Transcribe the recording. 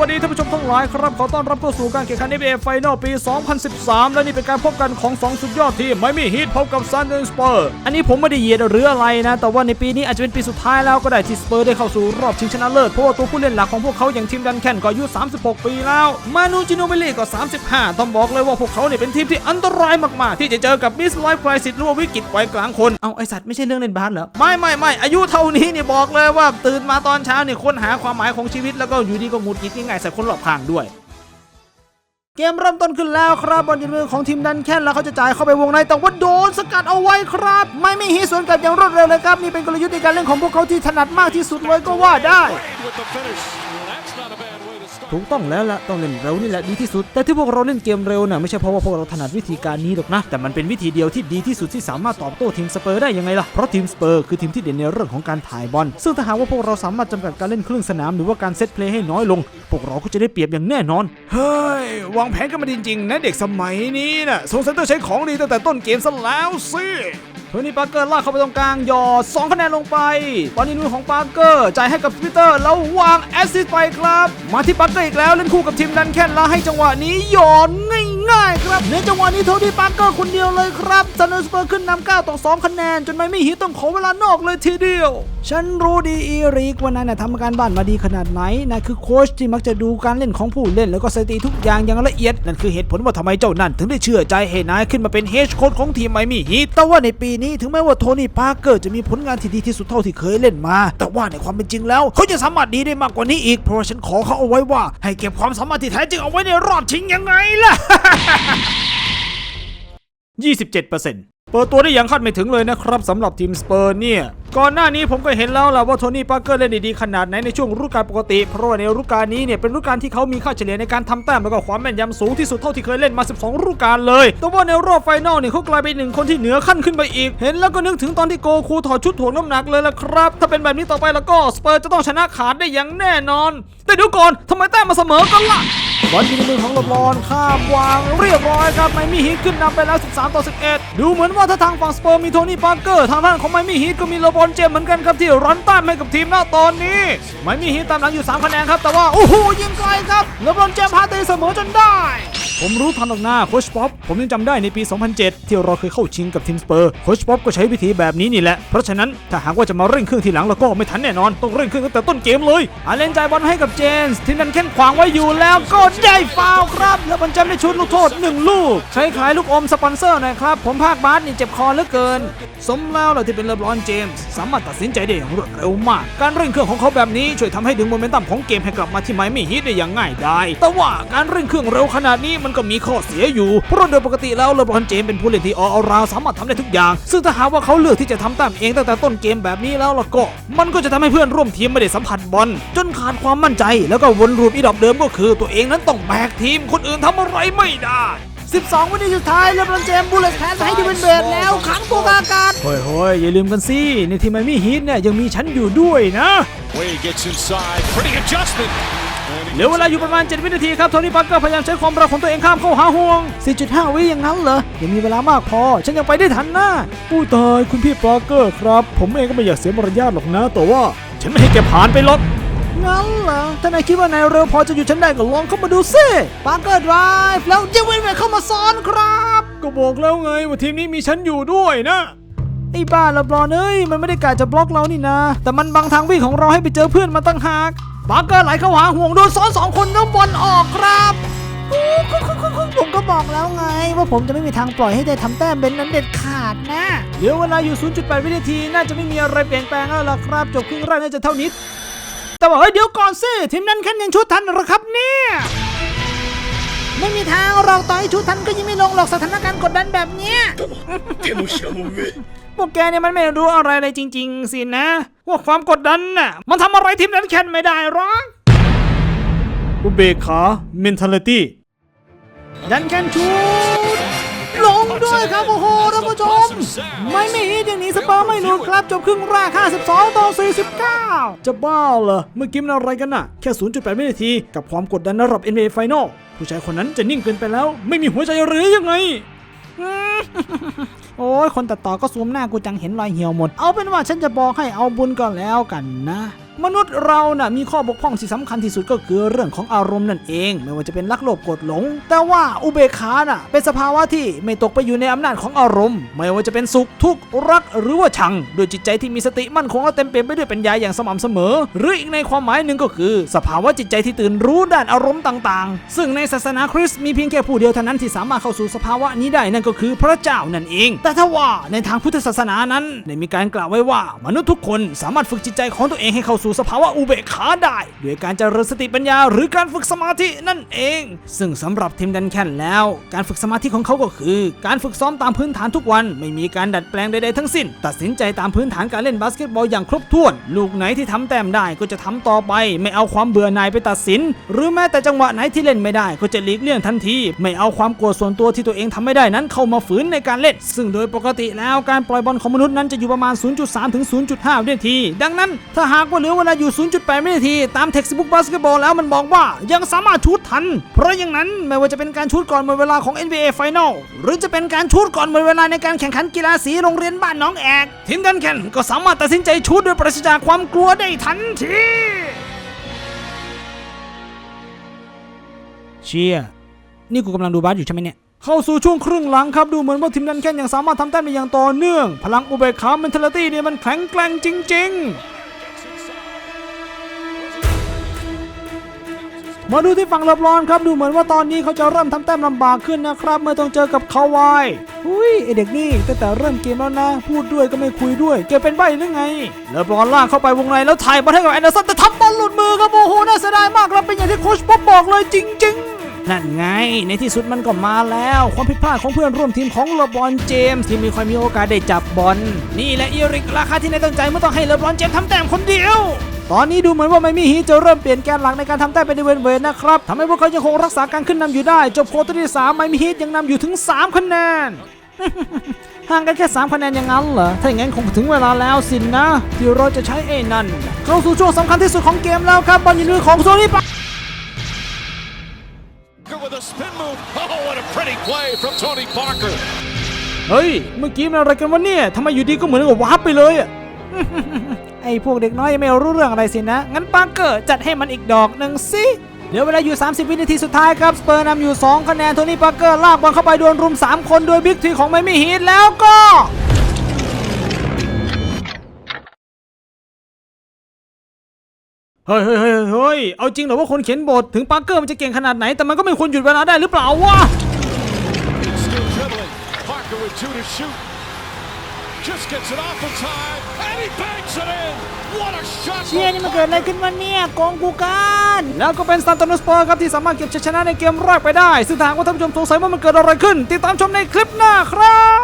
วัสดีท่านผู้ชมทั้งหลายครับ ขอต้อนรับเข้าสู่การแข่งขัน NBA Final ปี 2013 และนี่เป็นการพบกันของ 2 สุดยอดทีมไมมี่ฮีทพบกับซันเดนสเปอร์อันนี้ผมไม่ได้เหยียดหรืออะไรนะ แต่ว่าในปีนี้อาจจะเป็นปีสุดท้ายแล้วก็ได้ที่สเปอร์ได้เข้าสู่รอบชิงชนะเลิศเพราะว่าตัวผู้เล่นหลักของพวกเขาอย่างทีมดันแคนก็อายุ 36 ปีแล้ว มานูจิโนเบลลี่ก็ 35 ต้องบอกเลยว่าพวกเขาเนี่ยเป็นทีมที่อันตรายมากๆ ที่จะเจอกับมิสไลฟ์ไครซิสหรือว่าวิกฤตวัยกลางคนเอาไอสัตว์ไม่ใช่เรื่องเล่นบาสเหรอไม่ไม่ไม่อายุเท่านี้เนี่ยบอกเลยว่าตื่นมาตอนเช้าเนี่ยค้นหาความหมายของชีวิตแล้วก็อยู่ดีก็หงุดหงิดง่ายๆใส่คนรอบข้างด้วย เกมเริ่มต้นขึ้นแล้วครับบอลอยู่ในมือของทีมดันแคนแล้วเขาจะจ่ายเข้าไปวงในแต่ว่าโดนสกัดเอาไว้ครับ ไม่มีฮีสวนกลับอย่างรวดเร็วเลยครับ นี่เป็นกลยุทธ์ในการเล่นของพวกเขาที่ถนัดมากที่สุดเลยก็ว่าได้ with the finish. That's not a bad way to start. ถูกต้องแล้วละต้องเล่นเร็วนี่แหละดีที่สุด แต่ที่พวกเราเล่นเกมเร็วน่ะไม่ใช่เพราะว่าพวกเราถนัดวิธีการนี้หรอกนะ แต่มันเป็นวิธีเดียวที่ดีที่สุดที่สามารถตอบโต้ทีมสเปอร์ได้ยังไงล่ะ เพราะทีมสเปอร์คือทีมที่เด่นในเรื่องของการถ่ายบอล ซึ่งถ้าหากว่าพวกเราสามารถจำกัดการเล่นครึ่งสนามหรือว่าการเซตเพลย์ให้น้อยลง พวกเราก็จะได้เปรียบอย่างแน่นอน เฮ้ยวางแผนกันมาจริงๆนะเด็กสมัยนี้น่ะสงสัยต้องใช้ของดีตั้งแต่ต้นเกมซะแล้วสิโทนี่ปาร์เกอร์ลากเข้าไปตรงกลางหยอด2คะแนนลงไปบอลในมือของปาร์เกอร์จ่ายให้กับพีเตอร์แล้ววางแอสซิสไปครับ มาที่ปาร์เกอร์อีกแล้วเล่นคู่กับทีมดันแคนแล้วให้จังหวะนี้หยอด ง่ายครับ ในจังหวะนี้โทนี่ปาร์เกอร์คนเดียวเลยครับซันเดอร์สเปอร์ขึ้นนำ9ต่อ 2 คะแนน จนไม่มีฮีต้องขอเวลานอกเลยทีเดียว ฉันรู้ดีอีริกว่านายน่ะทำการบ้านมาดีขนาดไหนนายคือโค้ชที่มักจะดูการเล่นของผู้เล่น แล้วก็สถิติทุกอย่างอย่างละเอียด นั่นคือเหตุผลว่าทำไมเจ้านั่น ถึงได้เชื่อใจให้นายขึ้นมาเป็นเฮดโค้ชของทีมไมมี่ฮีทแต่ว่าในปีนี้ถึงแม้ว่าโทนี่ปาร์เกอร์จะมีผลงานที่ดีที่สุดเท่าที่เคยเล่นมา แต่ว่าในความเป็นจริงแล้ว เขาจะสามารถดีได้มากกว่านี้อีกเพราะฉันขอเขาเอาไว้ว่า ให้เก็บความสามารถที่แท้จริงเอาไว้ในรอบชิงยังไงล่ะ27%เปิดตัวได้อย่างคาดไม่ถึงเลยนะครับสำหรับทีมสเปอร์เนี่ย ก่อนหน้านี้ผมก็เห็นแล้วล่ะว่าโทนี่ปาร์เกอร์เล่นด้ดีขนาดไหนในช่วงฤดูกาลปกติ เพราะว่าในฤดูกาลนี้เนี่ยเป็นฤดูกาลที่เขามีค่าเฉลี่ยในการทำแต้มแล้วก็ความแม่นยำสูงที่สุดเท่าที่เคยเล่นมา 12 ฤดูกาลเลย แต่ว่าในรอบไฟนอลเนี่ยเขากลายเป็นหนึ่งคนที่เหนือขั้นขึ้นไปอีก เห็นแล้วก็นึกถึงตอนที่โกคูถอดชุดถ่วงน้ำหนักเลยล่ะครับ ถ้าเป็นแบบนี้ต่อไปแล้วก็สเปอร์จะต้องชนะขาดได้อย่างแน่นอน แต่เดี๋ยวก่อนทำไมแต้มมาเสมอกันล่ะบอลยิงในมือของลบรอนข้ามวางเรียบร้อยครับไมมี่ฮีทขึ้นนำไปแล้ว 13 ต่อ 11 ดูเหมือนว่าถ้าทางฝั่งสเปอร์มีโทนี่ปาร์เกอร์ทางด้านของไมมี่ฮีทก็มีลบรอนเจมเหมือนกันครับที่รันต้านให้กับทีมหน้าตอนนี้ไมมี่ฮีทตามหลังอยู่ 3 คะแนนครับแต่ว่าโอ้โหยิงไกลครับลบรอนเจมพาตีเสมอจนได้ ผมรู้ทันออกหน้าโคชป๊อปผมยังจำได้ในปี 2007 ที่เราเคยเข้าชิงกับทีมสเปอร์โคชป๊อปก็ใช้วิธีแบบนี้นี่แหละ เพราะฉะนั้นถ้าหากว่าจะมาเร่งเครื่องทีหลังแล้วก็ไม่ทันแน่นอน ต้องเร่งเครื่องตั้งแต่ต้นเกมเลยอาเลนจ่ายบอลให้กับเจนส์ทีมนั้นแค่นขวางไว้อยู่แล้วก็ได้ฟาวครับแล้วบอลจำได้ชุดลูกโทษ 1 ลูก ใช้ขายลูกอมสปอนเซอร์หน่อยครับผมภาคบาสนี่เจ็บคอเหลือเกิน สมแล้วแหละที่เป็นเลบรอนเจมส์สามารถตัดสินใจได้อย่างรวดเร็วมาก การเร่งเครื่องของเขาแบบนี้ช่วยทำให้ดึงโมเมนตัมของเกมให้กลับมาที่ไมมี่ฮีทได้อย่างง่ายดายแต่ว่าการเร่งเครื่องเร็วขนาดนี้มันก็มีข้อเสียอยู่ เพราะโดยปกติแล้วเลบรอนเจมส์เป็นผู้เล่นที่ออลราวสามารถทำได้ทุกอย่าง ซึ่งถ้าหากว่าเขาเลือกที่จะทำตามเองตั้งแต่ต้นเกมแบบนี้แล้วล่ะก็ มันก็จะทำให้เพื่อนร่วมทีมไม่ได้สัมผัสบอลจนขาดความมั่นใจ แล้วก็วนลูปอีดอกเดิมก็คือ ตัวเองนั้นต้องแบกทีมคนอื่นทำอะไรไม่ได้12 วินาทีสุดท้ายเลบรอนเจมส์บุลเลตแพนให้ดิวินเบดแล้วขังตัวกบอากาศเฮ้ยเฮ้ยอย่าลืมกันสิ ในทีมไมมี่ฮีทเนี่ยยังมีฉันอยู่ด้วยนะ Wade gets inside. Pretty adjustment. And เหลือเวลาอยู่ประมาณ 7 วินาทีครับโทนี่ปาร์เกอร์พยายามใช้ความเร็วของตัวเองข้ามเข้าหาห่วง 4.5 วิอย่างนั้นเหรอยังมีเวลามากพอ ฉันยังไปได้ทันนะผู้ตายคุณพี่ปาร์เกอร์ครับ ผมเองก็ไม่อยากเสียมารยาทหรอกนะ แต่ว่าฉันไม่ให้แกผ่านไปหรอกงั้นเหรอถ้านายคิดว่านายเร็วพอจะหยุดฉันได้ก็ลองเข้ามาดูซิปาร์เกอร์ไดรฟ์แล้วเจวินเวเข้ามาซ้อนครับ ก็บอกแล้วไงว่าทีมนี้มีฉันอยู่ด้วยนะไอ้บ้าละบลอนเอ้ย มันไม่ได้กะจะบล็อกเรานี่นะ แต่มันบังทางวิ่งของเราให้ไปเจอเพื่อนมาตั้งหาก บาร์เกอร์ไหลเข้าหาห่วงโดนซ้อนสองคนแล้วบอลออกครับผมก็บอกแล้วไง ว่าผมจะไม่มีทางปล่อยให้ได้ทำแต้มเบนนั้นเด็ดขาดนะเหลือเวลาอยู่ 0.8 วินาที น่าจะไม่มีอะไรเปลี่ยนแปลงแล้วล่ะครับ จบครึ่งแรกน่าจะเท่านี้ แต่ว่าเฮ้ยเดี๋ยวก่อนสิทีมนั้นแค่ยังชุดทันเหรอครับเนี่ย ไม่มีทางเราต่อให้ชุดทันก็ยังไม่ลงหรอกสถานการณ์กดดันแบบเนี้ยพวกแกเนี่ยมันไม่รู้อะไรเลยจริง ๆ สินะว่าความกดดันน่ะ มันทำอะไรทีมนั้นแคนไม่ได้หรอกอุเบกขา mentality ดันแคนชูดลงด้วยครับโอ้โห ท่านผู้ชม ไม่ไม่ฮิตอย่างนี้สเปาร์ไม่หลุดครับ จบครึ่งแรก 52 ต่อ 49 จะบ้าเหรอ เมื่อกี้มันอะไรกันน่ะ แค่ 0.8 วินาที กับความกดดันระดับ NBA Final ผู้ชายคนนั้นจะนิ่งเกินไปแล้ว ไม่มีหัวใจหรือยังไงโอ้ยคนตัดต่อก็ซูมหน้ากูจังเห็นรอยเหี่ยวหมด เอาเป็นว่าฉันจะบอกให้เอาบุญก่อนแล้วกันนะ มนุษย์เราน่ะมีข้อบกพร่องที่สำคัญที่สุดก็คือเรื่องของอารมณ์นั่นเอง ไม่ว่าจะเป็นรักโลภโกรธหลง แต่ว่าอุเบกขาน่ะเป็นสภาวะที่ไม่ตกไปอยู่ในอำนาจของอารมณ์ ไม่ว่าจะเป็นสุขทุกข์รักหรือว่าชังด้วยจิตใจที่มีสติมั่นคงและเต็มเปี่ยมไปด้วยปัญญาอย่างสม่ำเสมอ หรืออีกในความหมายหนึ่งก็คือ สภาวะจิตใจที่ตื่นรู้ด้านอารมณ์ต่างๆ ซึ่งในศาสนาคริสต์มีเพียงแค่ผู้เดียวเท่านั้นที่สามารถเข้าสู่สภาวะนี้ได้นั่นก็คือพระเจ้านั่นเอง แต่ถ้าว่าในทางพุทธศาสนานั้นได้มีการกล่าวไว้ว่ามนุษย์ทุกคนสามารถฝึกจิตใจของตัวเองให้เข้าสู่สภาวะอุเบกขาได้ด้วยการเจริญสติปัญญาหรือการฝึกสมาธินั่นเอง ซึ่งสำหรับทีมดันแคนแล้ว การฝึกสมาธิของเขาก็คือ การฝึกซ้อมตามพื้นฐานทุกวันไม่มีการดัดแปลงใดๆทั้งสิ้น ตัดสินใจตามพื้นฐานการเล่นบาสเกตบอลอย่างครบถ้วน ลูกไหนที่ทำแต้มได้ก็จะทำต่อไป ไม่เอาความเบื่อหน่ายไปตัดสิน หรือแม้แต่จังหวะไหนที่เล่นไม่ได้ก็จะหลีกเลี่ยงทันที ไม่เอาความกลัวส่วนตัวที่ตัวเองทำไม่ได้นั้นเข้ามาฝืนในการเล่น ซึ่งโดยปกติแล้วการปล่อยบอลของมนุษย์นั้นจะอยู่ประมาณ 0.3 ถึง 0.5 วินาที ดังนั้นถ้าหากว่าเหลือเวลาอยู่ 0.8 วินาที ตามเท็กซ์บุ๊กบาสเกตบอลแล้วมันบอกว่ายังสามารถชูดทัน เพราะอย่างนั้นไม่ว่าจะเป็นการชูดก่อนหมดเวลาของ NBA Final หรือจะเป็นการชูดก่อนหมดเวลาในการแข่งขันกีฬาสีโรงเรียนบ้านน้องแอกทีมดันแคนก็สามารถตัดสินใจชูดโดยปราศจากความกลัวได้ทันทีเชียนี่กูกำลังดูบาสอยู่ใช่ไหมเนี่ยเข้าสู่ช่วงครึ่งหลังครับ ดูเหมือนว่าทีมดันแคนยังสามารถทำแต้มได้อย่างต่อเนื่อง พลังอุเบกขาเมนเทลิตี้เนี่ยมันแข็งแกร่งจริง ๆ มาดูที่ฝั่งเลบรอนครับดูเหมือนว่าตอนนี้เขาจะเริ่มทำแต้มลำบากขึ้นนะครับ เมื่อต้องเจอกับคาวายอุ้ยไอเด็กนี่ตั้งแต่เริ่มเกมแล้วนะ พูดด้วยก็ไม่คุยด้วยเกเป็นใบหรือไง เลบรอนลากเข้าไปวงในแล้วถ่ายบอลให้กับแอนเดอร์สันแต่ทำบอลหลุดมือครับโอ้โหน่าเสียดายมากครับเป็นอย่างที่โค้ชป๊อบบอกเลยจริง ๆนั่นไง ในที่สุดมันก็มาแล้ว ความผิดพลาดของเพื่อนร่วมทีมของเลบรอนเจมส์ที่มีค่อยมีโอกาสได้จับบอลนี่แหละอีริกราคาที่ในายตั้งใจเมื่อต้องให้เลบรอนเจมส์ทำแต้มคนเดียว ตอนนี้ดูเหมือนว่าไมมี่ฮีทจะเริ่มเปลี่ยนแกนหลักในการทำแต้มเป็นเวนเวนนะครับทำให้พวกเขายังคงรักษาการขึ้นนำอยู่ได้ จบโควอเตอร์ที่3ไมมี่ฮีทยังนำอยู่ถึง 3 คะแนนห่างกันแค่ 3 คะแนนอย่างนั้นเหรอ ถ้าอย่างนั้นคงถึงเวลาแล้วสินนะ ที่เราจะใช้ไอ้นั่น เข้าสู่ช่วงสำคัญที่สุดของเกมแล้วครับบอลอยู่ในมือของโซนี่ปา with a spin move. Oh, what a pretty play from Tony Parker. เฮ้ย เมื่อกี้มันอะไรกันวะเนี่ย ทำไมอยู่ดีก็เหมือนกับวาร์ปไปเลยอะไอ้ พวกเด็กน้อยยังไม่รู้เรื่องอะไรสินะ งั้นปาร์เกอร์จัดให้มันอีกดอกหนึ่งสิเหลือเวลาอยู่ 30 วินาทีสุดท้ายครับ สเปอร์นำอยู่ 2 คะแนน โทนี่ปาร์เกอร์ลากบอลเข้าไปโดนรุม 3 คนโดยบิ๊กทีของไมมี่ฮีทแล้วก็เฮ้ยเฮ้ยเฮ้ยเฮ้ยเอาจริงเหรอว่าคนเขียนบทถึงปาร์เกอร์มันจะเก่งขนาดไหน แต่มันก็ไม่ควรหยุดเวลาได้หรือเปล่าวะ Still dribbling. Parker with two to shoot. Just gets it off in time, and he banks it in. What a shot! เชี่ย from นี่มันเกิดอะไรขึ้นมาเนี่ยโกงกูกันแล้วก็เป็นซานโตนสปอร์ครับที่สามารถเก็บชัยชนะในเกมแรกไปได้ ซึ่งทางว่าท่านผู้ชมสงสัยว่ามันเกิดอะไรขึ้น ติดตามชมในคลิปหน้าครับ